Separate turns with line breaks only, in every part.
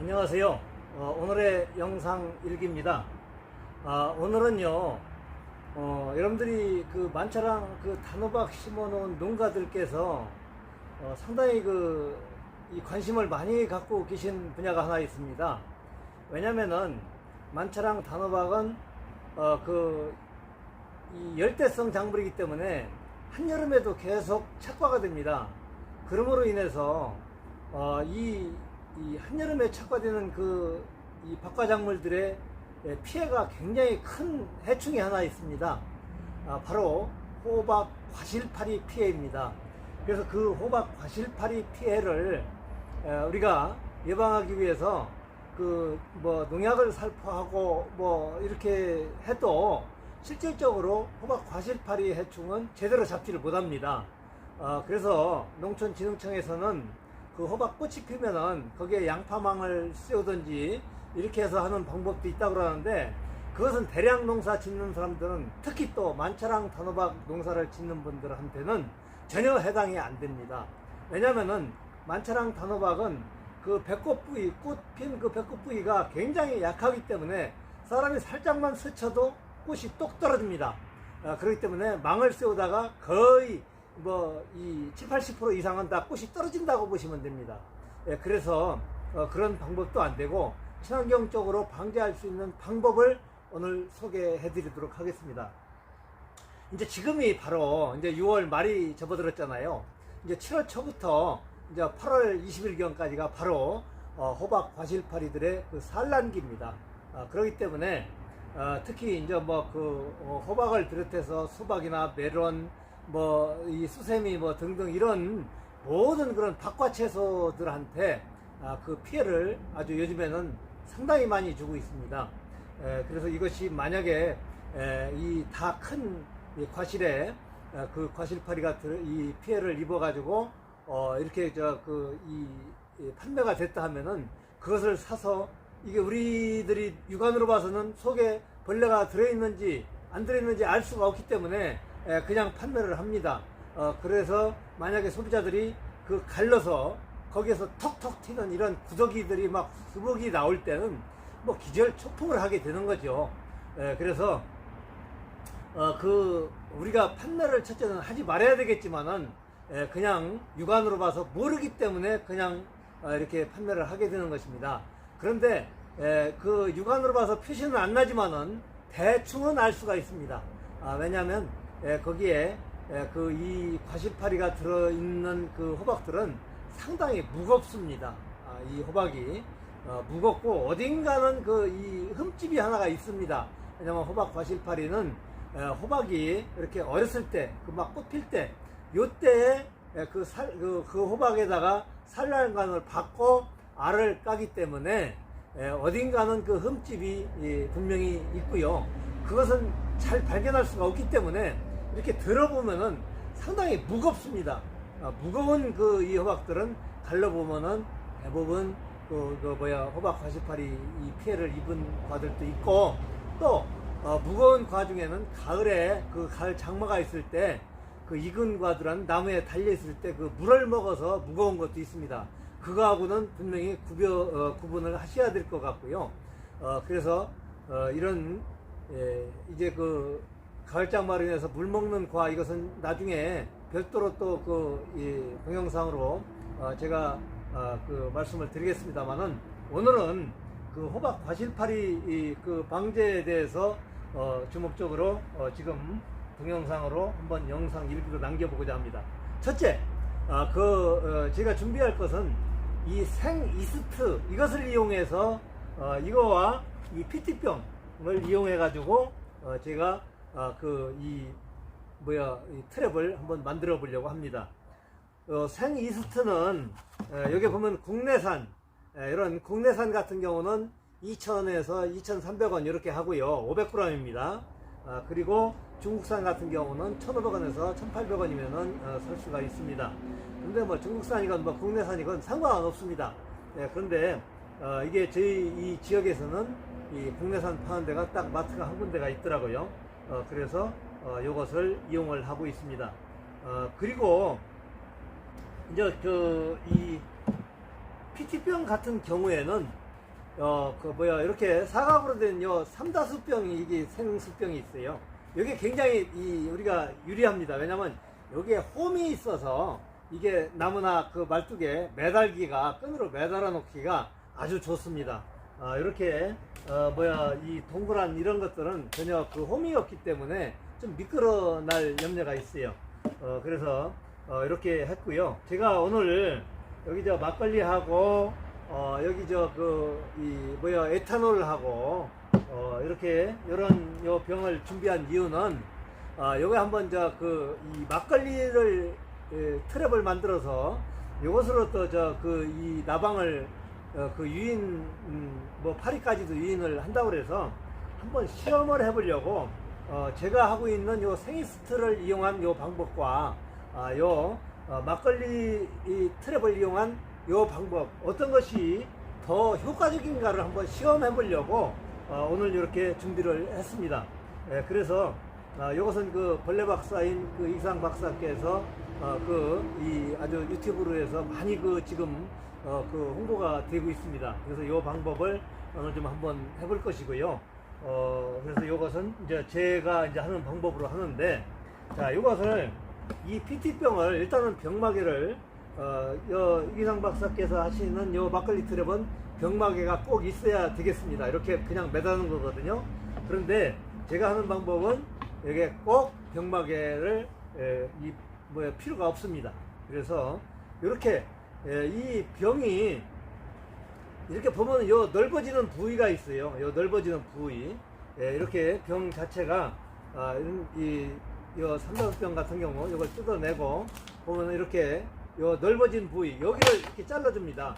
안녕하세요. 어, 오늘의 영상 일기입니다. 아, 오늘은요, 어, 여러분들이 그 만차랑 그 단호박 심어놓은 농가들께서 어, 상당히 그, 이 관심을 많이 갖고 계신 분야가 하나 있습니다. 왜냐면은 만차랑 단호박은 어, 그, 이 열대성 작물이기 때문에 한여름에도 계속 착과가 됩니다. 그러므로 인해서 어, 이, 이 한여름에 착과되는 그 이 박과작물들의 예, 피해가 굉장히 큰 해충이 하나 있습니다. 아, 바로 호박 과실파리 피해입니다. 그래서 그 호박 과실파리 피해를 에, 우리가 예방하기 위해서 그 뭐 농약을 살포하고 뭐 이렇게 해도 실질적으로 호박 과실파리 해충은 제대로 잡지를 못합니다. 어, 그래서 농촌진흥청에서는 그 호박 꽃이 피면은 거기에 양파망을 씌우든지 이렇게 해서 하는 방법도 있다고 그러는데 그것은 대량 농사 짓는 사람들은 특히 또 만차랑 단호박 농사를 짓는 분들한테는 전혀 해당이 안 됩니다. 왜냐면은 만차랑 단호박은 그 배꼽 부위, 꽃핀 그 배꼽 부위가 굉장히 약하기 때문에 사람이 살짝만 스쳐도 꽃이 똑 떨어집니다. 아, 그렇기 때문에 망을 씌우다가 거의 뭐 이 7, 80% 이상은 다 꽃이 떨어진다고 보시면 됩니다. 예, 그래서 어, 그런 방법도 안 되고 친환경적으로 방지할 수 있는 방법을 오늘 소개해 드리도록 하겠습니다. 이제 지금이 바로 이제 6월 말이 접어들었잖아요. 이제 7월 초부터 이제 8월 20일경까지가 바로 어, 호박 과실파리들의 그 산란기입니다. 아, 그렇기 때문에 어, 특히 이제 뭐 그 호박을 비롯해서 수박이나 메론 뭐 이 수세미 뭐 등등 이런 모든 그런 박과 채소들한테 아, 그 피해를 아주 요즘에는 상당히 많이 주고 있습니다. 에, 그래서 이것이 만약에 이 다 큰 과실에 에, 그 과실파리가 들- 이 피해를 입어가지고 어, 이렇게 저 그 이 판매가 됐다 하면은 그것을 사서 이게 우리들이 육안으로 봐서는 속에 벌레가 들어있는지 안 들어있는지 알 수가 없기 때문에 에, 그냥 판매를 합니다. 어, 그래서 만약에 소비자들이 그 갈라서 거기에서 톡톡 튀는 이런 구더기들이 막 수북이 나올 때는 뭐 기절 초풍을 하게 되는 거죠. 에, 그래서 어, 그 우리가 판매를 첫째는 하지 말아야 되겠지만은 에, 그냥 육안으로 봐서 모르기 때문에 그냥 어, 이렇게 판매를 하게 되는 것입니다. 그런데 에, 그 육안으로 봐서 표시는 안 나지만은 대충은 알 수가 있습니다. 아, 왜냐하면 에, 거기에 그이 과실파리가 들어있는 그 호박들은 상당히 무겁습니다. 아, 이 호박이 어, 무겁고 어딘가는 그 이 흠집이 하나가 있습니다. 왜냐면 호박 과실파리는 에, 호박이 이렇게 어렸을 때 그 막 꽃필 때 요때에 에, 그, 살, 그, 그 호박에다가 산란관을 받고 알을 까기 때문에 에, 어딘가는 그 흠집이 예, 분명히 있고요. 그것은 잘 발견할 수가 없기 때문에 이렇게 들어보면은 상당히 무겁습니다. 아, 무거운 그 이 호박들은 갈라보면은 대부분 그, 그 뭐야 호박 과실파리 이 피해를 입은 과들도 있고 또 어, 무거운 과 중에는 가을에 그 가을 장마가 있을 때 그 익은 과들은 나무에 달려 있을 때 그 물을 먹어서 무거운 것도 있습니다. 그거하고는 분명히 구별 어, 구분을 하셔야 될 것 같고요. 어, 그래서 어, 이런 예, 이제 그 인해서 물 먹는 과 이것은 나중에 별도로 또그 동영상으로 어, 제가 어, 그 말씀을 드리겠습니다만은 오늘은 그 호박 과실파리 이그 방제에 대해서 어, 주목적으로 어, 지금 동영상으로 한번 영상 일기로 남겨보고자 합니다. 첫째, 아, 그 어, 제가 준비할 것은 이 생 이스트 이것을 이용해서 어, 이거와 이 PT병을 이용해 가지고 어, 제가 아, 그 이 뭐야 이 트랩을 한번 만들어 보려고 합니다. 어, 생 이스트는 에, 여기 보면 국내산 에, 이런 국내산 같은 경우는 2,000원에서 2,300원 이렇게 하고요. 500g입니다. 아, 그리고 중국산 같은 경우는 1,500원에서 1,800원이면은 어, 살 수가 있습니다. 근데 뭐 중국산이건 뭐 국내산이건 상관은 없습니다. 예, 그런데 어, 이게 저희 이 지역에서는 이 국내산 파는 데가 딱 마트가 한 군데가 있더라고요. 어, 그래서 어, 이것을 이용을 하고 있습니다. 어, 그리고 이제 그이 PT병 같은 경우에는 어, 그 뭐야, 이렇게 사각으로 된요 삼다수병이 이게 생수병이 있어요. 이게 굉장히 이 우리가 유리합니다. 왜냐면 여기에 홈이 있어서 이게 나무나 그 말뚝에 매달기가 끈으로 매달아 놓기가 아주 좋습니다. 아, 이렇게 어, 뭐야 이 동그란 이런 것들은 전혀 그 홈이 없기 때문에 좀 미끄러 날 염려가 있어요. 어, 그래서 어, 이렇게 했고요. 제가 오늘 여기 저 막걸리하고 어, 여기 저 그 이 뭐야 에탄올하고 어, 이렇게 이런 요 병을 준비한 이유는 아, 요거 한번 저 그 이 막걸리를 예, 트랩을 만들어서 요것으로 또 저 그 이 나방을 어, 그 유인 음, 뭐 파리까지도 유인을 한다고 그래서 한번 시험을 해보려고 어, 제가 하고 있는 요 생이스트를 이용한 요 방법과 아, 요 어, 막걸리 이 트랩을 이용한 요 방법 어떤 것이 더 효과적인가를 한번 시험해 보려고 어, 오늘 이렇게 준비를 했습니다. 예, 그래서 아, 이것은 그 벌레 박사인 그 이상 박사께서 어, 그이 아주 유튜브로 해서 많이 그 지금 어, 그 홍보가 되고 있습니다. 그래서 이 방법을 오늘 좀 한번 해볼 것이고요. 어, 그래서 이것은 이제 제가 이제 하는 방법으로 하는데 자 이것을 이 PT병을 일단은 병마개를 어, 여 이기상 박사께서 하시는 요 막걸리 트랩은 병마개가 꼭 있어야 되겠습니다. 이렇게 그냥 매다는 거거든요. 그런데 제가 하는 방법은 여기에 꼭 병마개를 에, 이 뭐야 필요가 없습니다. 그래서 이렇게 에, 이 병이 이렇게 보면 요 넓어지는 부위가 있어요. 요 넓어지는 부위. 예, 이렇게 병 자체가 아, 이, 요 삼각병 같은 경우 이걸 뜯어내고 보면 이렇게 요 넓어진 부위 여기를 이렇게 잘라줍니다.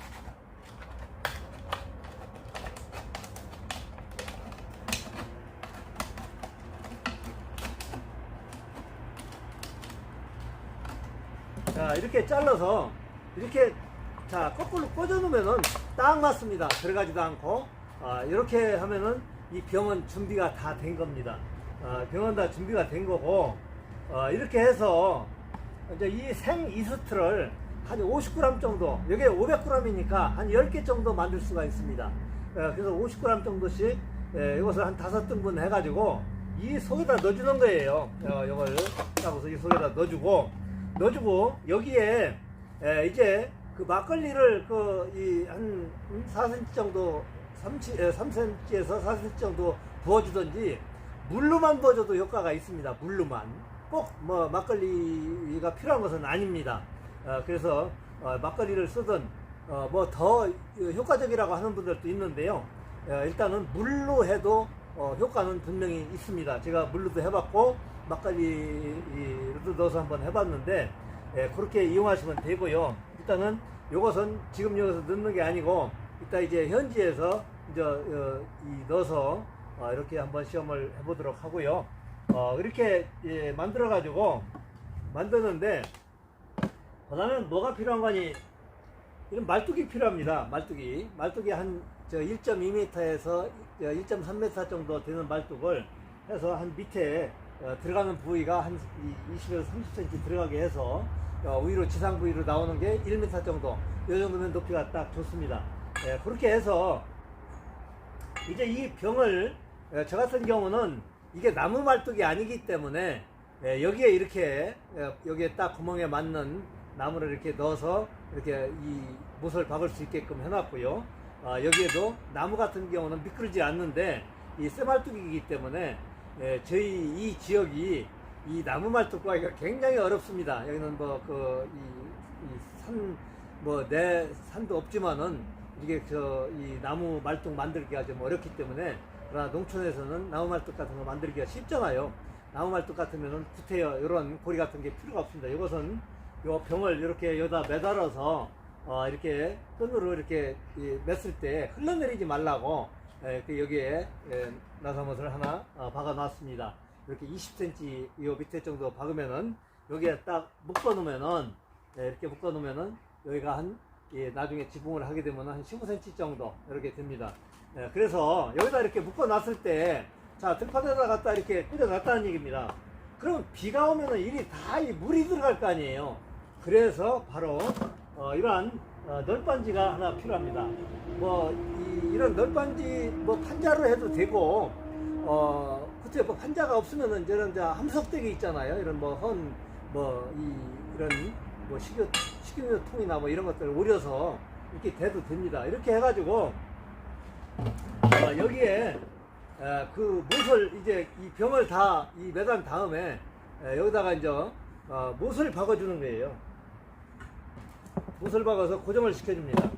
자 이렇게 잘라서 이렇게 자 거꾸로 꽂아 놓으면은 딱 맞습니다. 들어가지도 않고. 아, 이렇게 하면은 이 병은 준비가 다 된 겁니다. 아, 병은 다 준비가 된 거고. 아, 이렇게 해서 이제 이 생 이스트를 한 50g 정도 여기 500g이니까 한 10개 정도 만들 수가 있습니다. 예, 그래서 50g 정도씩 예, 이것을 한 다섯 등분 해가지고 이 속에다 넣어주는 거예요. 어, 이걸 따고서 이 속에다 넣어주고 넣어주고 여기에 에, 이제 그 막걸리를 그이한 4cm 정도 3cm에서 4cm 정도 부어주든지 물로만 부어줘도 효과가 있습니다. 물로만 꼭 뭐 막걸리가 필요한 것은 아닙니다. 어, 그래서 어, 막걸리를 쓰든 어, 뭐 더 효과적이라고 하는 분들도 있는데요. 어, 일단은 물로 해도 어, 효과는 분명히 있습니다. 제가 물로도 해봤고 막걸리로도 넣어서 한번 해봤는데 예, 그렇게 이용하시면 되고요. 일단은 이것은 지금 여기서 넣는 게 아니고 이따 이제 현지에서 이제 어, 이 넣어서 어, 이렇게 한번 시험을 해보도록 하고요. 어, 이렇게 예, 만들어 가지고 만드는데 그다음에 뭐가 필요한 거니 이런 말뚝이 필요합니다. 말뚝이 말뚝이 한저 1.2m에서 1.3m 정도 되는 말뚝을 해서 한 밑에 어, 들어가는 부위가 한 20에서 30cm 들어가게 해서 어, 위로 지상 부위로 나오는 게 1m 정도 이 정도면 높이가 딱 좋습니다. 예, 그렇게 해서 이제 이 병을 예, 저 같은 경우는 이게 나무 말뚝이 아니기 때문에 예, 여기에 이렇게 예, 여기에 딱 구멍에 맞는 나무를 이렇게 넣어서 이렇게 이 못을 박을 수 있게끔 해놨고요. 아, 여기에도 나무 같은 경우는 미끄러지 않는데 이 쇠말뚝이기 때문에 예, 저희 이 지역이 이 나무 말뚝 구하기가 굉장히 어렵습니다. 여기는 뭐 그이산뭐내 산도 없지만은 이게 저 이 나무 말뚝 만들기가 좀 어렵기 때문에 그러나 농촌에서는 나무 말뚝 같은 거 만들기가 쉽잖아요. 나무 말뚝 같으면은 구태여 이런 고리 같은 게 필요가 없습니다. 이것은 요 병을 이렇게 여기다 매달아서 어, 이렇게 끈으로 이렇게 이 맸을 때 흘러내리지 말라고 예, 그 여기에 예, 나사못을 하나 어, 박아 놨습니다. 이렇게 20cm 요 밑에 정도 박으면은 여기에 딱 묶어 놓으면은 예, 이렇게 묶어 놓으면은 여기가 한 예, 나중에 지붕을 하게 되면 한 15cm 정도 이렇게 됩니다. 예, 그래서 여기다 이렇게 묶어 놨을 때 자, 들판에다 갖다 이렇게 꽂아 놨다는 얘기입니다. 그러면 비가 오면은 이리 다이 물이 들어갈 거 아니에요. 그래서 바로 어, 이러한 어, 널빤지가 하나 필요합니다. 뭐 이, 이런 널빤지 뭐 판자로 해도 되고 어 그때 뭐 판자가 없으면은 이런 자 함석대기 있잖아요. 이런 뭐 헌 뭐이 이런 뭐 식유 식유통이나 뭐 이런 것들 오려서 이렇게 대도 됩니다. 이렇게 해가지고 어, 여기에 에, 그 못을 이제 이 병을 다 이 매단 다음에 에, 여기다가 이제 어, 못을 박아주는 거예요. 못을 박아서 고정을 시켜줍니다.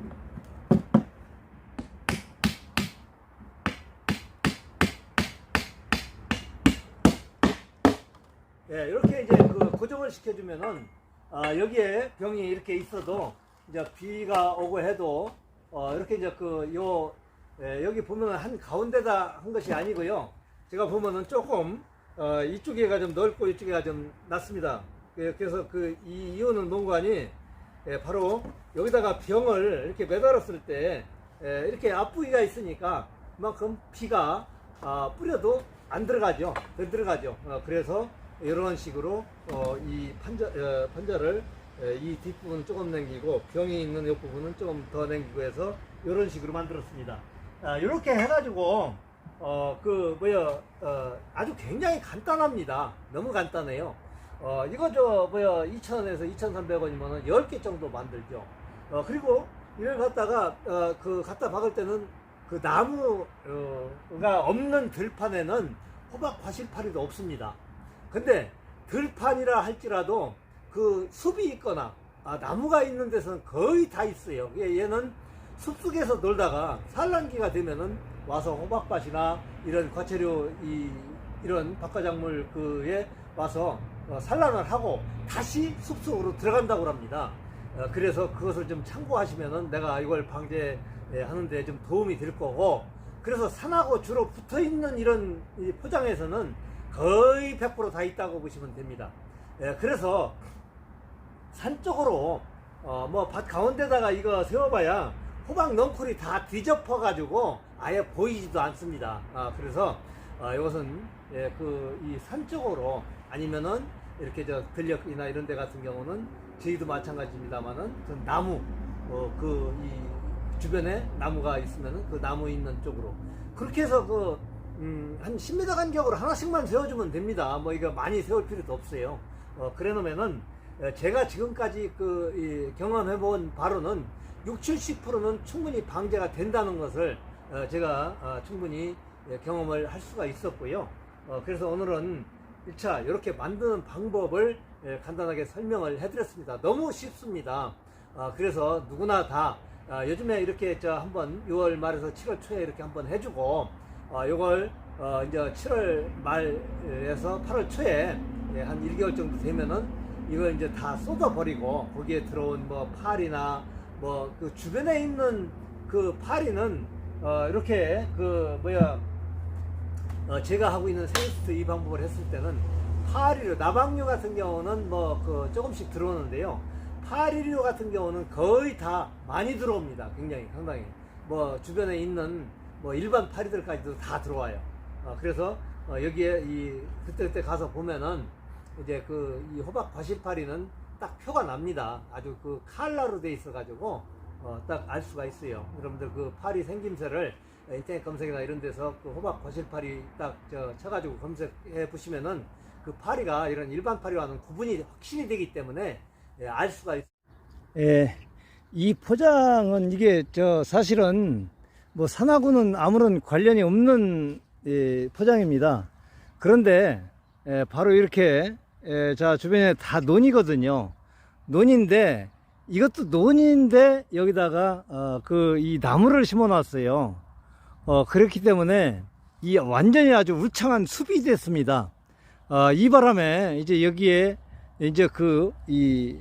예, 이렇게 이제 그 고정을 시켜주면은 아, 여기에 병이 이렇게 있어도 이제 비가 오고 해도 어, 이렇게 이제 그요 예, 여기 보면은 한 가운데다 한 것이 아니고요. 제가 보면은 조금 어, 이쪽에가 좀 넓고 이쪽에가 좀 낮습니다. 예, 그래서 그이 뭔가 하니 예, 바로 여기다가 병을 이렇게 매달았을 때 예, 이렇게 앞부위가 있으니까 그만큼 비가 아, 뿌려도 안 들어가죠. 덜 들어가죠. 어, 그래서 이런 식으로 어, 이 판자, 어, 판자를 에, 이 뒷부분 조금 남기고 병이 있는 옆 부분은 조금 더 남기고 해서 이런 식으로 만들었습니다. 아, 이렇게 해가지고 어, 그 뭐야 어, 아주 굉장히 간단합니다. 너무 간단해요. 어, 이거 저 뭐야 2,000원에서 2,300원이면은 10개 정도 만들죠. 어, 그리고 이걸 갖다가 어, 그 갖다 박을 때는 그 나무가 없는 들판에는 호박 과실파리도 없습니다. 근데 들판이라 할지라도 그 숲이 있거나 아, 나무가 있는 데서는 거의 다 있어요. 예, 얘는 숲속에서 놀다가 산란기가 되면은 와서 호박밭이나 이런 과체류 이 이런 박과작물 그에 와서 어, 산란을 하고 다시 숲속으로 들어간다고 합니다. 어, 그래서 그것을 좀 참고하시면은 내가 이걸 방제하는데 좀 도움이 될 거고 그래서 산하고 주로 붙어 있는 이런 이 포장에서는 거의 100%다 있다고 보시면 됩니다. 예, 그래서 산 쪽으로 어, 뭐밭 가운데다가 이거 세워봐야 호박 넝쿨이 다 뒤덮어 가지고 아예 보이지도 않습니다. 아, 그래서 어, 이것은 예, 그이 산 쪽으로 아니면은 이렇게 저 들녘이나 이런 데 같은 경우는 저희도 마찬가지입니다만은 그 나무 어, 그 이 주변에 나무가 있으면은 그 나무 있는 쪽으로 그렇게 해서 그 음, 한 10m 간격으로 하나씩만 세워주면 됩니다. 뭐 이거 많이 세울 필요도 없어요. 어, 그래 놓으면은 어, 제가 지금까지 그 이, 경험해 본 바로는 60, 70%는 충분히 방제가 된다는 것을 어, 제가 어, 충분히 예, 경험을 할 수가 있었고요. 어, 그래서 오늘은 1차 이렇게 만드는 방법을 예, 간단하게 설명을 해드렸습니다. 너무 쉽습니다. 어, 그래서 누구나 다 아, 요즘에 이렇게 저 한번 6월 말에서 7월 초에 이렇게 한번 해주고 어, 요걸 어, 이제 7월 말에서 8월 초에 예, 한 1개월 정도 되면은 이걸 이제 다 쏟아버리고 거기에 들어온 뭐 파리나 뭐 그 주변에 있는 그 파리는 어, 이렇게 그 뭐야 어, 제가 하고 있는 세스트 이 방법을 했을 때는 파리류, 나방류 같은 경우는 뭐 그 조금씩 들어오는데요. 파리류 같은 경우는 거의 다 많이 들어옵니다. 굉장히 상당히 뭐 주변에 있는 뭐 일반 파리들까지도 다 들어와요. 어, 그래서 어, 여기에 이 그때 그때 가서 보면은 이제 그 이 호박 과실파리는 딱 표가 납니다. 아주 그 칼라로 돼 있어 가지고 어, 딱 알 수가 있어요. 여러분들 그 파리 생김새를 인터넷 검색이나 이런 데서 그 호박 과실파리 딱 저 쳐가지고 검색해 보시면은 그 파리가 이런 일반 파리와는 구분이 확실히 되기 때문에 예, 알 수가 있어요. 예, 이 포장은 이게 저 사실은 뭐 산하고는 아무런 관련이 없는 예, 포장입니다. 그런데 예, 바로 이렇게 예, 자 주변에 다 논이거든요. 논인데 이것도 논인데 여기다가 어, 그 이 나무를 심어 놨어요. 어, 그렇기 때문에 이 완전히 아주 울창한 숲이 됐습니다. 어, 이 바람에 이제 여기에 이제 그 이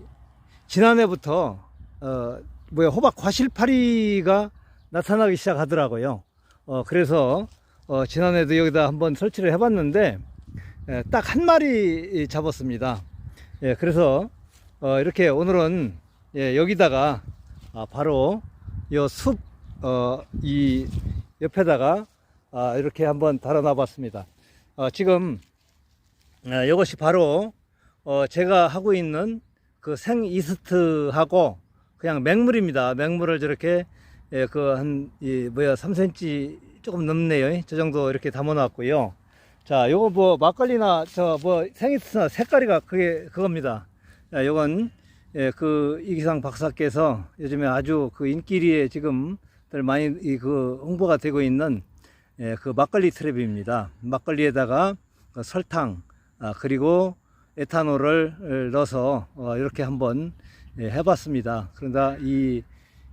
지난해부터 어, 뭐야 호박 과실파리가 나타나기 시작하더라고요. 어, 그래서 어, 지난해도 여기다 한번 설치를 해봤는데 딱 한 마리 잡았습니다. 예, 그래서 어, 이렇게 오늘은 예, 여기다가 아, 바로 이숲 어, 이 옆에다가 아, 이렇게 한번 달아놔 봤습니다. 어, 지금 아, 이것이 바로 어, 제가 하고 있는 그 생 이스트하고 그냥 맹물입니다. 맹물을 저렇게 예, 그한이 뭐야 3cm 조금 넘네요. 저 정도 이렇게 담아 놨고요. 자, 요거 뭐 막걸리나 저 뭐 생이트나 색깔이가 그게 그겁니다. 자, 요건 예, 그 이기상 박사께서 요즘에 아주 그 인기리에 지금 들 많이 이 그 홍보가 되고 있는 예, 그 막걸리 트랩입니다. 막걸리에다가 그 설탕 아, 그리고 에탄올을 넣어서 어, 이렇게 한번 예, 해봤습니다. 그런다 이,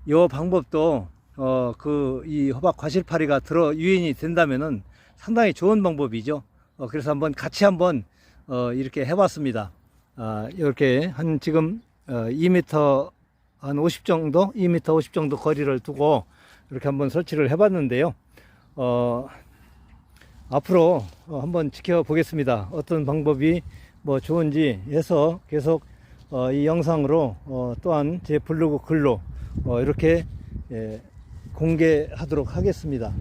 요 방법도 어, 그 이 호박 과실파리가 들어 유인이 된다면은 상당히 좋은 방법이죠. 어, 그래서 한번 같이 한번 어, 이렇게 해봤습니다. 아, 이렇게 한 지금 어, 2m 한 50 정도, 2m 50 정도 거리를 두고 이렇게 한번 설치를 해봤는데요. 어, 앞으로 어, 한번 지켜보겠습니다. 어떤 방법이 뭐 좋은지 해서 계속 어, 이 영상으로 어, 또한 제 블로그 글로 어, 이렇게 예, 공개하도록 하겠습니다.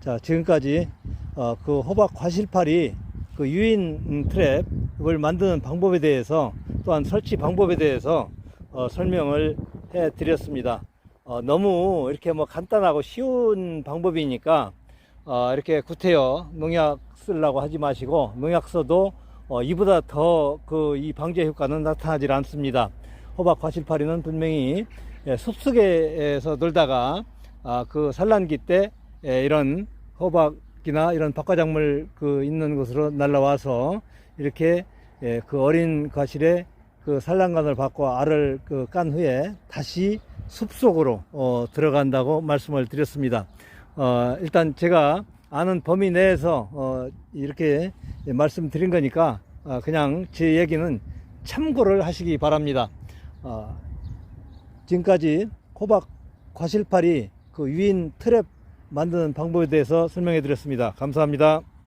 자, 지금까지 어, 그 호박 과실파리 그 유인 음, 트랩을 만드는 방법에 대해서 또한 설치 방법에 대해서 어, 설명을 해 드렸습니다. 어, 너무 이렇게 뭐 간단하고 쉬운 방법이니까 어, 이렇게 구태여 농약 쓰려고 하지 마시고 농약 써도 어, 이보다 더 그 이 방제 효과는 나타나질 않습니다. 호박 과실파리는 분명히 예, 숲속에서 놀다가 아, 그 산란기 때 예, 이런 호박이나 이런 박과작물 그 있는 곳으로 날라와서 이렇게 예, 그 어린 과실에 그 산란관을 받고 알을 그 깐 후에 다시 숲속으로 어, 들어간다고 말씀을 드렸습니다. 어, 일단 제가 아는 범위 내에서 어, 이렇게 말씀드린 거니까 어, 그냥 제 얘기는 참고를 하시기 바랍니다. 어, 지금까지 호박 과실파리 그 유인 트랩 만드는 방법에 대해서 설명해 드렸습니다. 감사합니다.